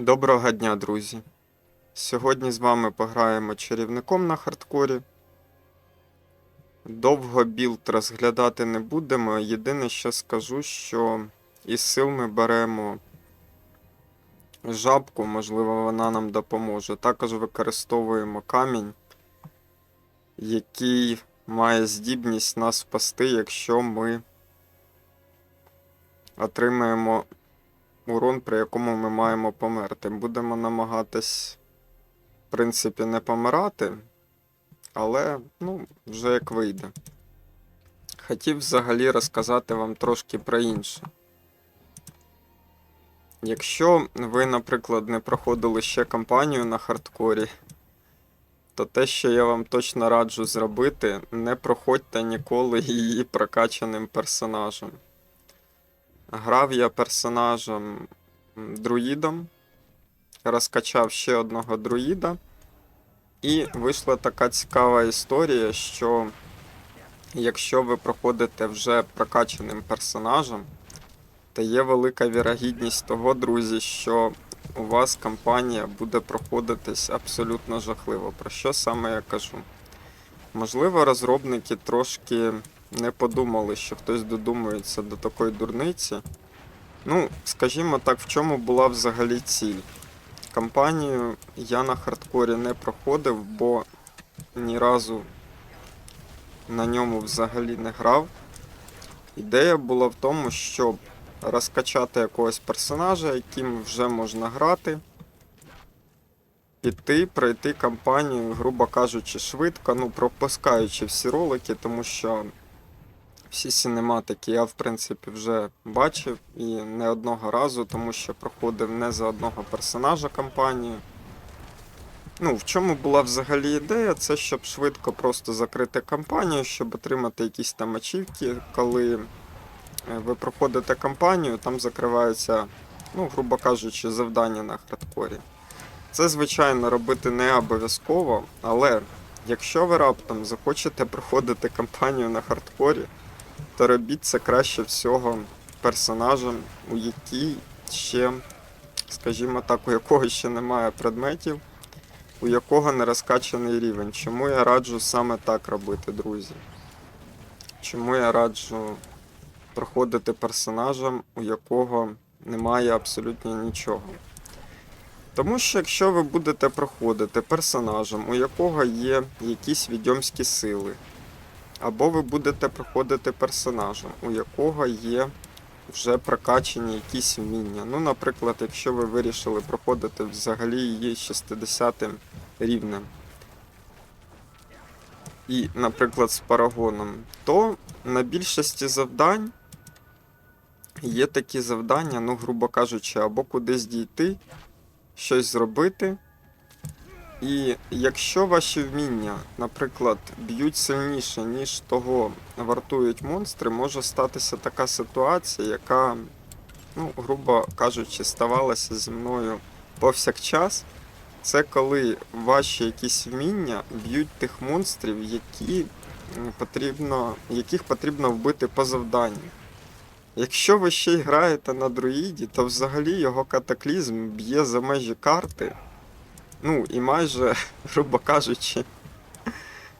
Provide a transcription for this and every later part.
Доброго дня, друзі! Сьогодні з вами пограємо чарівником на хардкорі. Довго білд розглядати не будемо. Єдине, що скажу, що із сил ми беремо жабку, можливо, вона нам допоможе. Також використовуємо камінь, який має здібність нас спасти, якщо ми отримаємо урон, при якому ми маємо померти. Будемо намагатись, в принципі, не помирати, але ну, вже як вийде. Хотів взагалі розказати вам трошки про інше. Якщо ви, наприклад, не проходили ще кампанію на хардкорі, то те, що я вам точно раджу зробити, не проходьте ніколи її прокачаним персонажем. Грав я персонажем друїдом, розкачав ще одного друїда, і вийшла така цікава історія, що якщо ви проходите вже прокачаним персонажем, то є велика вірогідність того, друзі, що у вас кампанія буде проходитись абсолютно жахливо. Про що саме я кажу? Можливо, розробники трошки не подумали, що хтось додумується до такої дурниці. Ну, скажімо так, в чому була взагалі ціль? Кампанію я на хардкорі не проходив, бо ні разу на ньому взагалі не грав. Ідея була в тому, щоб розкачати якогось персонажа, яким вже можна грати, піти, пройти кампанію, грубо кажучи, швидко, ну, пропускаючи всі ролики, тому що всі синематики я, в принципі, вже бачив і не одного разу, тому що проходив не за одного персонажа кампанію. Ну, в чому була взагалі ідея? Це щоб швидко просто закрити кампанію, щоб отримати якісь там ачівки, коли е, ви проходите кампанію, там закриваються, ну, грубо кажучи, завдання на хардкорі. Це, звичайно, робити не обов'язково, але якщо ви раптом захочете проходити кампанію на хардкорі, то робіть це краще всього персонажем, у якій ще, скажімо так, у якого ще немає предметів, у якого не розкачаний рівень. Чому я раджу саме так робити, друзі? Чому я раджу проходити персонажем, у якого немає абсолютно нічого? Тому що якщо ви будете проходити персонажем, у якого є якісь відьомські сили, або ви будете проходити персонажем, у якого є вже прокачані якісь вміння. Ну, наприклад, якщо ви вирішили проходити взагалі її 60 рівнем. І, наприклад, з парагоном, то на більшості завдань є такі завдання, ну, грубо кажучи, або кудись дійти, щось зробити. І якщо ваші вміння, наприклад, б'ють сильніше, ніж того вартують монстри, може статися така ситуація, яка, ну, грубо кажучи, ставалася зі мною повсякчас. Це коли ваші якісь вміння б'ють тих монстрів, які потрібно, яких потрібно вбити по завданню. Якщо ви ще й граєте на друїді, то взагалі його катаклізм б'є за межі карти. Ну, і майже, грубо кажучи,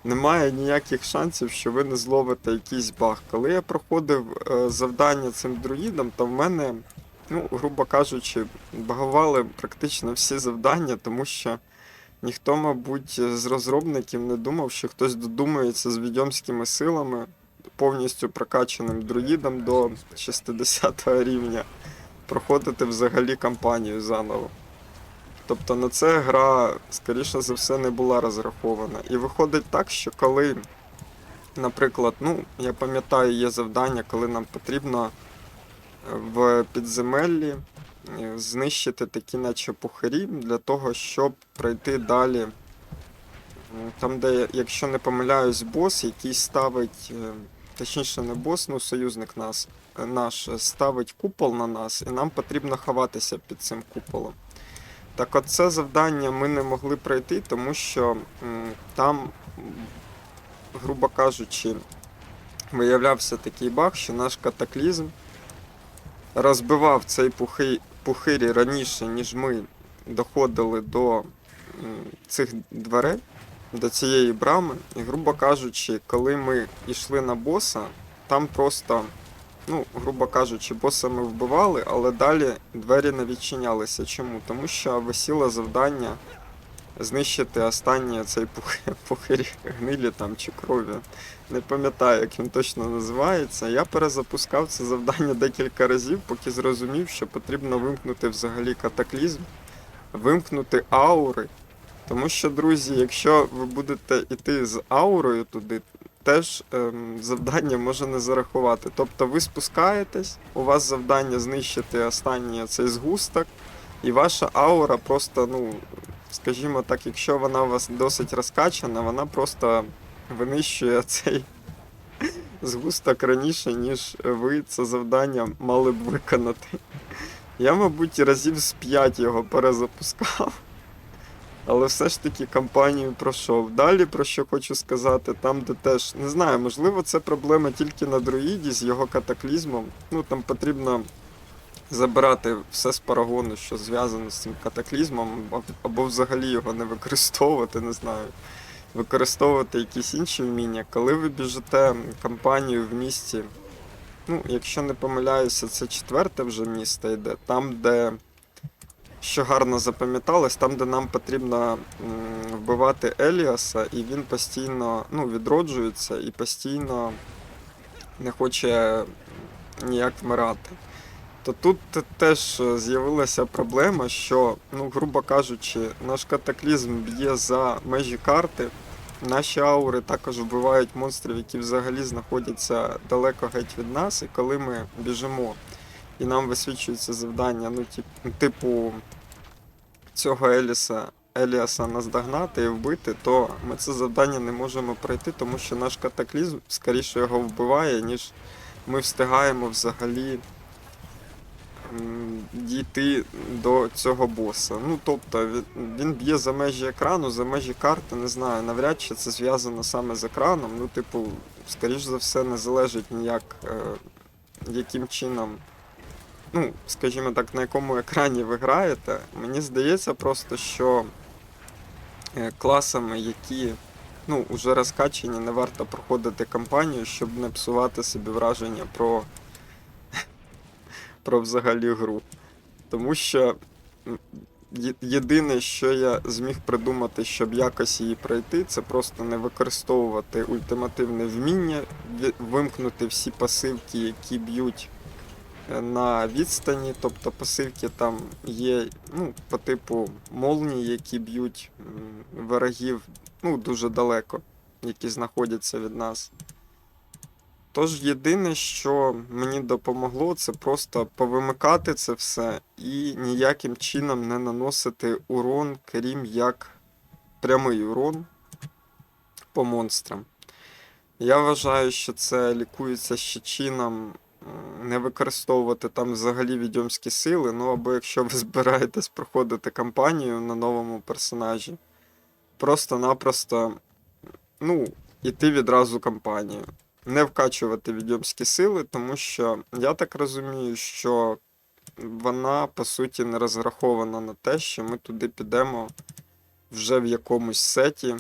немає ніяких шансів, що ви не зловите якийсь баг. Коли я проходив е, завдання цим друїдом, то в мене, ну, грубо кажучи, багували практично всі завдання, тому що ніхто, мабуть, з розробників не думав, що хтось додумається з відьомськими силами, повністю прокачаним друїдом до 60 рівня, проходити взагалі кампанію заново. Тобто на це гра, скоріше за все, не була розрахована. І виходить так, що коли, наприклад, ну, я пам'ятаю, є завдання, коли нам потрібно е, в підземеллі е, знищити такі, наче пухарі, для того, щоб пройти далі. Там, де, якщо не помиляюсь, бос, який ставить, е, точніше, не бос, ну союзник нас, е, наш е, ставить купол на нас, і нам потрібно ховатися під цим куполом. Так от це завдання ми не могли пройти, тому що там, грубо кажучи, виявлявся такий баг, що наш катаклізм розбивав цей пухи, пухирі раніше, ніж ми доходили до цих дверей, до цієї брами, і, грубо кажучи, коли ми йшли на боса, там просто, ну, грубо кажучи, боса ми вбивали, але далі двері не відчинялися. Чому? Тому що висіло завдання знищити останній цей пух- пухирі гнилі там чи крові. Не пам'ятаю, як він точно називається. Я перезапускав це завдання декілька разів, поки зрозумів, що потрібно вимкнути взагалі катаклізм, вимкнути аури. Тому що, друзі, якщо ви будете йти з аурою туди, теж ем, завдання може не зарахувати. Тобто ви спускаєтесь, у вас завдання знищити останній цей згусток, і ваша аура просто, ну, скажімо так, якщо вона у вас досить розкачана, вона просто винищує цей згусток раніше, ніж ви це завдання мали б виконати. Я, мабуть, разів з 5 його перезапускав. Але все ж таки кампанію пройшов. Далі про що хочу сказати, там, де теж не знаю, можливо, це проблема тільки на друїді з його катаклізмом. Ну там потрібно забирати все з парагону, що зв'язано з цим катаклізмом, або- взагалі його не використовувати, не знаю. Використовувати якісь інші вміння. Коли ви біжите кампанію в місті, ну, якщо не помиляюся, це четверте вже місто йде, там, де що гарно запам'яталось, там, де нам потрібно вбивати Еліаса, і він постійно ну, відроджується і постійно не хоче ніяк вмирати. То тут теж з'явилася проблема, що, ну, грубо кажучи, наш катаклізм б'є за межі карти. Наші аури також вбивають монстрів, які взагалі знаходяться далеко геть від нас, і коли ми біжимо і нам висвічується завдання, ну, типу цього Еліса, Еліаса наздогнати і вбити, то ми це завдання не можемо пройти, тому що наш катаклізм скоріше його вбиває, ніж ми встигаємо взагалі дійти до цього боса. Ну, тобто, він- б'є за межі екрану, за межі карти, не знаю, навряд чи це зв'язано саме з екраном. Ну, типу, скоріш за все, не залежить ніяк, е, яким чином ну, скажімо так, на якому екрані ви граєте, мені здається просто, що е, класами, які ну, уже розкачені, не варто проходити кампанію, щоб не псувати собі враження про, про взагалі гру. Тому що єдине, що я зміг придумати, щоб якось її пройти, це просто не використовувати ультимативне вміння, вимкнути всі пасивки, які б'ють на відстані, тобто пасивки там є ну, по типу молній, які б'ють ворогів ну, дуже далеко, які знаходяться від нас. Тож єдине, що мені допомогло, це просто повимикати це все і ніяким чином не наносити урон, крім як прямий урон по монстрам. Я вважаю, що це лікується ще чином не використовувати там взагалі відьомські сили. Ну або якщо ви збираєтесь проходити кампанію на новому персонажі, просто-напросто ну, іти відразу кампанію. Не вкачувати відьомські сили, тому що я так розумію, що вона по суті не розрахована на те, що ми туди підемо вже в якомусь сеті,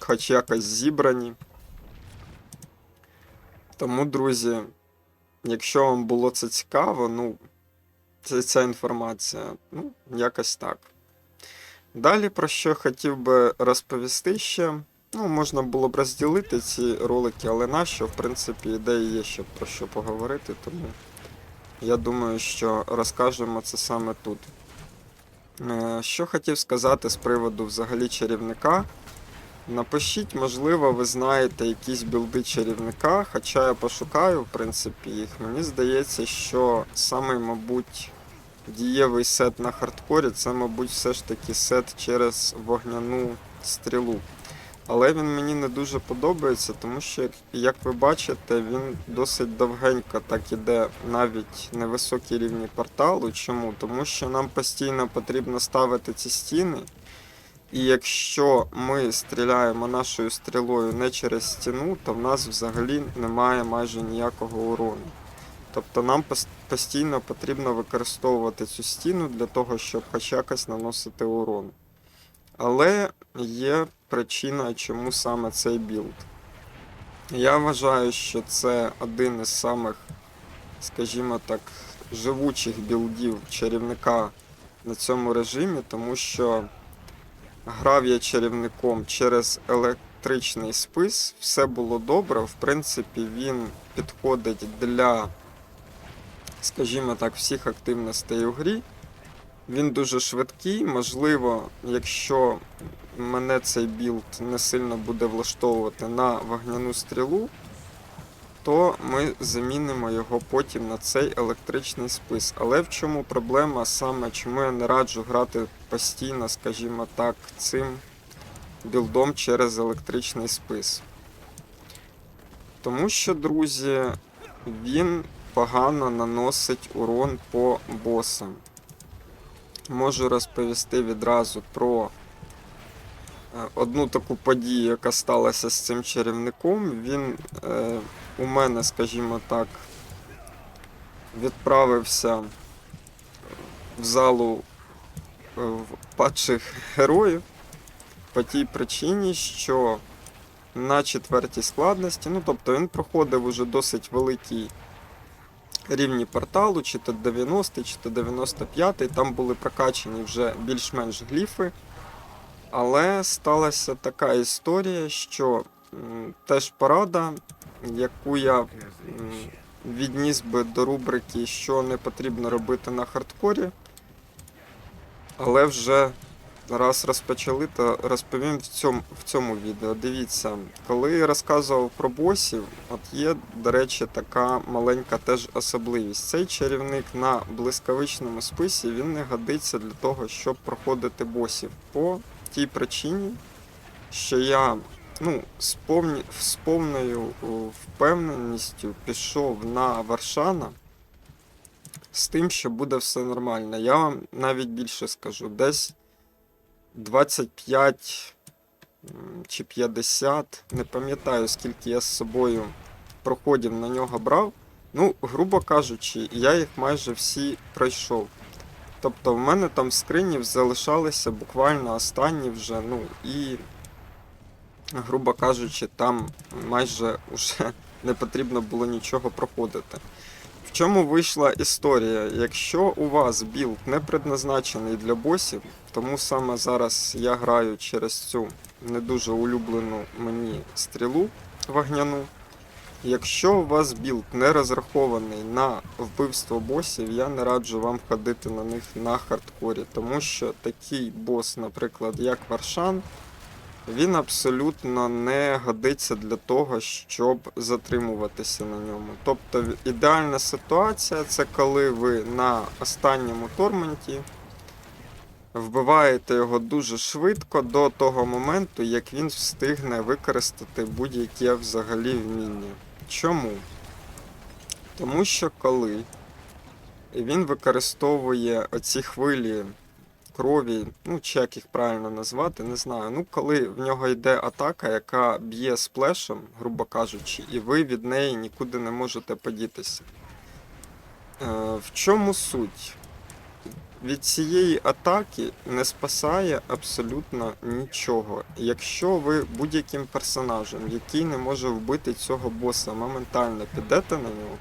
хоч якось зібрані. Тому, друзі, якщо вам було це цікаво, ну, це, ця інформація, ну, якось так. Далі, про що хотів би розповісти ще. Ну, можна було б розділити ці ролики, але нащо, в принципі, ідеї є ще про що поговорити, тому я думаю, що розкажемо це саме тут. Е, Що хотів сказати з приводу взагалі чарівника. Напишіть, можливо, ви знаєте якісь білди чарівника, хоча я пошукаю, в принципі, їх. Мені здається, що саме, мабуть, дієвий сет на хардкорі це, мабуть, все ж таки сет через вогняну стрілу. Але він мені не дуже подобається, тому що, як ви бачите, він досить довгенько так іде навіть невисокі рівні порталу. Чому? Тому що нам постійно потрібно ставити ці стіни. І якщо ми стріляємо нашою стрілою не через стіну, то в нас взагалі немає майже ніякого урону. Тобто нам постійно потрібно використовувати цю стіну для того, щоб хоч якось наносити урон. Але є причина, чому саме цей білд. Я вважаю, що це один із самих, скажімо так, живучих білдів чарівника на цьому режимі, тому що грав я чарівником через електричний спис, все було добре. В принципі, він підходить для, скажімо так, всіх активностей у грі. Він дуже швидкий. Можливо, якщо мене цей білд не сильно буде влаштовувати на вогняну стрілу, то ми замінимо його потім на цей електричний спис. Але в чому проблема саме, чому я не раджу грати постійно, скажімо так, цим білдом через електричний спис? Тому що, друзі, він погано наносить урон по босам. Можу розповісти відразу про е, одну таку подію, яка сталася з цим чарівником. Він е, у мене, скажімо так, відправився в залу е, падших героїв по тій причині, що на четвертій складності, ну тобто він проходив уже досить великий рівні порталу, чи то 90, чи то 95, там були прокачані вже більш-менш гліфи. Але сталася така історія, що теж порада, яку я відніс би до рубрики, що не потрібно робити на хардкорі. Але вже раз розпочали, то розповім в цьому, в цьому відео. Дивіться, коли я розказував про босів, от є, до речі, така маленька теж особливість. Цей чарівник на блискавичному списі він не годиться для того, щоб проходити босів. По тій причині, що я ну, з, з повною впевненістю пішов на Варшана з тим, що буде все нормально. Я вам навіть більше скажу, десь 25 чи 50, не пам'ятаю, скільки я з собою проходів на нього брав. Ну, грубо кажучи, я їх майже всі пройшов. Тобто в мене там в скрині залишалися буквально останні вже, ну і, грубо кажучи, там майже уже не потрібно було нічого проходити. В чому вийшла історія? Якщо у вас білд не предназначений для босів, тому саме зараз я граю через цю не дуже улюблену мені стрілу вогняну. Якщо у вас білд не розрахований на вбивство босів, я не раджу вам ходити на них на хардкорі, тому що такий бос, наприклад, як Варшан, він абсолютно не годиться для того, щоб затримуватися на ньому. Тобто ідеальна ситуація це коли ви на останньому тормонті вбиваєте його дуже швидко до того моменту, як він встигне використати будь-яке взагалі вміння. Чому? Тому що коли він використовує оці хвилі крові, ну чи як їх правильно назвати, не знаю. Ну, коли в нього йде атака, яка б'є сплешем, грубо кажучи, і ви від неї нікуди не можете подітися. Е, в чому суть? Від цієї атаки не спасає абсолютно нічого. Якщо ви будь-яким персонажем, який не може вбити цього боса, моментально підете на нього,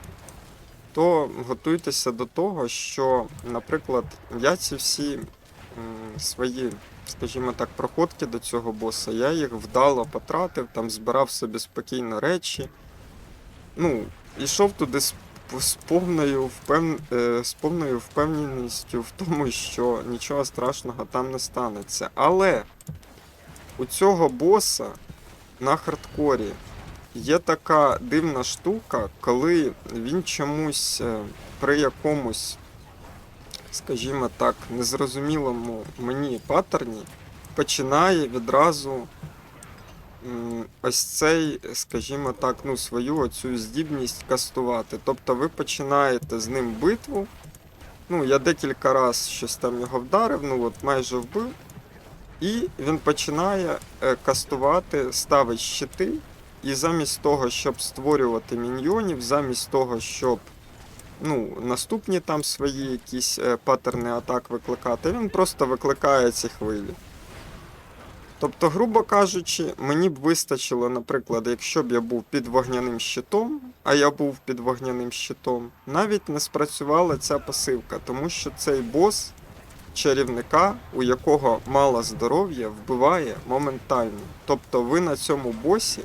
то готуйтеся до того, що, наприклад, я ці всі свої, скажімо так, проходки до цього боса, я їх вдало потратив, там збирав собі спокійно речі. Ну, йшов туди з, з, повною, впев... е, з повною впевненістю в тому, що нічого страшного там не станеться. Але у цього боса на хардкорі є така дивна штука, коли він чомусь е, при якомусь скажімо так, незрозумілому мені паттерні починає відразу ось цей, скажімо так, ну, свою оцю здібність кастувати. Тобто ви починаєте з ним битву. Ну, я декілька разів щось там його вдарив, ну от майже вбив. І він починає е, кастувати, ставить щити. І замість того, щоб створювати міньйонів, замість того, щоб ну, наступні там свої якісь е, паттерни атак викликати, він просто викликає ці хвилі. Тобто, грубо кажучи, мені б вистачило, наприклад, якщо б я був під вогняним щитом, а я був під вогняним щитом, навіть не спрацювала ця пасивка, тому що цей бос чарівника, у якого мало здоров'я, вбиває моментально. Тобто ви на цьому босі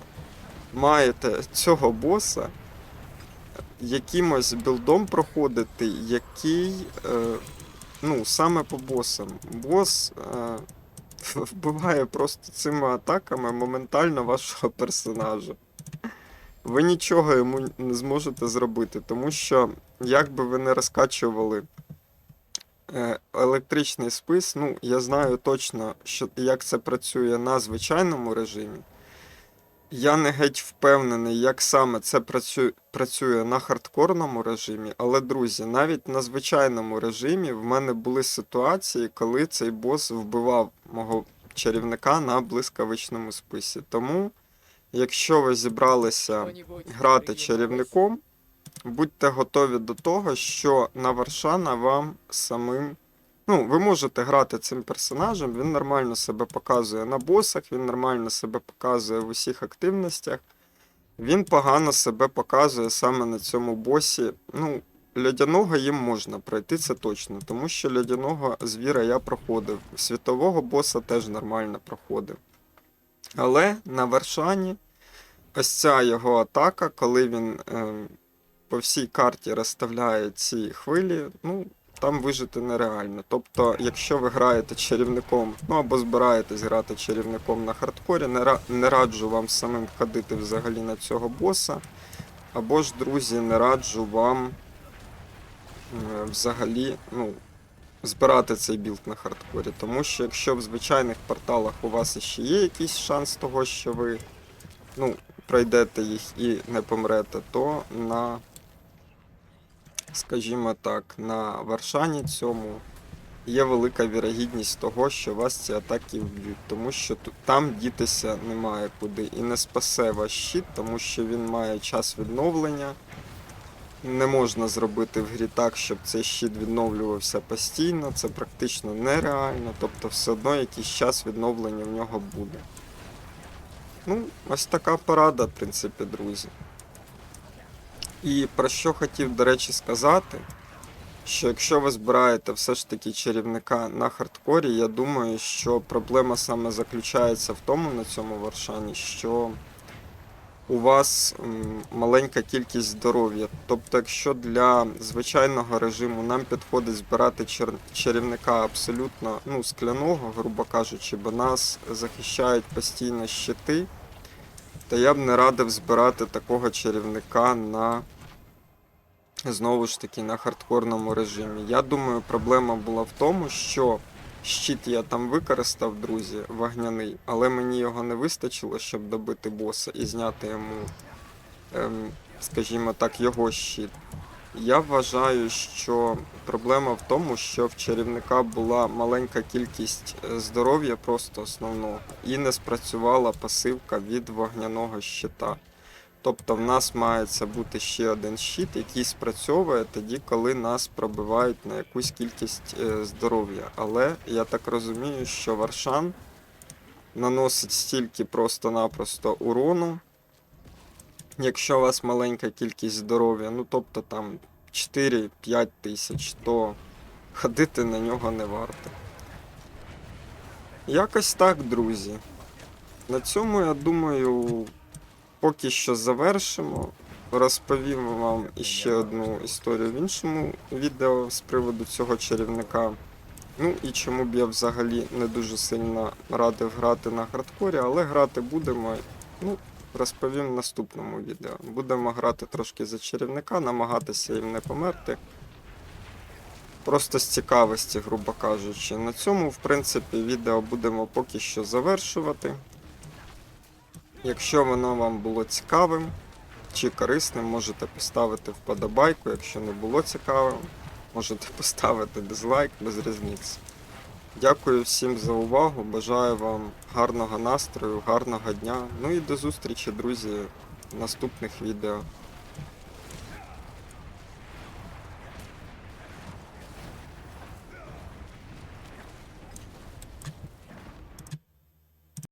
маєте цього боса якимось білдом проходити, який, е, ну, саме по босам. Бос е, вбиває просто цими атаками моментально вашого персонажа. Ви нічого йому не зможете зробити, тому що, як би ви не розкачували е, електричний спис, ну, я знаю точно, що, як це працює на звичайному режимі. Я не геть впевнений, як саме це працює, працює на хардкорному режимі, але, друзі, навіть на звичайному режимі в мене були ситуації, коли цей бос вбивав мого чарівника на блискавичному списі. Тому, якщо ви зібралися грати чарівником, будьте готові до того, що на Варшана вам самим. Ну, ви можете грати цим персонажем, він нормально себе показує на босах, він нормально себе показує в усіх активностях. Він погано себе показує саме на цьому босі. Ну, лядяного їм можна пройти, це точно, тому що лядяного звіра я проходив. Світового боса теж нормально проходив. Але на Варшані ось ця його атака, коли він е, по всій карті розставляє ці хвилі, ну, там вижити нереально. Тобто, якщо ви граєте чарівником, ну або збираєтесь грати чарівником на хардкорі, не, ра- не раджу вам самим ходити взагалі на цього боса. Або ж, друзі, не раджу вам е, взагалі ну, збирати цей білд на хардкорі. Тому що якщо в звичайних порталах у вас ще є якийсь шанс того, що ви ну, пройдете їх і не помрете, то на скажімо так, на Варшані цьому є велика вірогідність того, що вас ці атаки вб'ють, тому що там дітися немає куди. І не спасе ваш щит, тому що він має час відновлення. Не можна зробити в грі так, щоб цей щит відновлювався постійно, це практично нереально, тобто все одно якийсь час відновлення в нього буде. Ну, ось така порада, в принципі, друзі. І про що хотів, до речі, сказати, що якщо ви збираєте все ж таки чарівника на хардкорі, я думаю, що проблема саме заключається в тому на цьому варшані, що у вас маленька кількість здоров'я. Тобто, якщо для звичайного режиму нам підходить збирати чар- чарівника абсолютно ну, скляного, грубо кажучи, бо нас захищають постійно щити, то я б не радив збирати такого чарівника на знову ж таки на хардкорному режимі. Я думаю, проблема була в тому, що щит я там використав, друзі, вогняний, але мені його не вистачило, щоб добити боса і зняти йому, ем, скажімо так, його щит. Я вважаю, що проблема в тому, що в чарівника була маленька кількість е, здоров'я просто основного, і не спрацювала пасивка від вогняного щита. Тобто в нас мається бути ще один щит, який спрацьовує тоді, коли нас пробивають на якусь кількість е, здоров'я. Але я так розумію, що Варшан наносить стільки просто-напросто урону, якщо у вас маленька кількість здоров'я, ну тобто там 4-5 тисяч, то ходити на нього не варто. Якось так, друзі. На цьому, я думаю, поки що завершимо. Розповім вам іще одну історію в іншому відео з приводу цього чарівника. Ну і чому б я взагалі не дуже сильно радив грати на хардкорі, але грати будемо. Ну, розповім в наступному відео. Будемо грати трошки за чарівника, намагатися їм не померти. Просто з цікавості, грубо кажучи. На цьому, в принципі, відео будемо поки що завершувати. Якщо воно вам було цікавим чи корисним, можете поставити вподобайку. Якщо не було цікавим, можете поставити дизлайк без різниці. Дякую всім за увагу. Бажаю вам гарного настрою, гарного дня. Ну і до зустрічі, друзі, в наступних відео.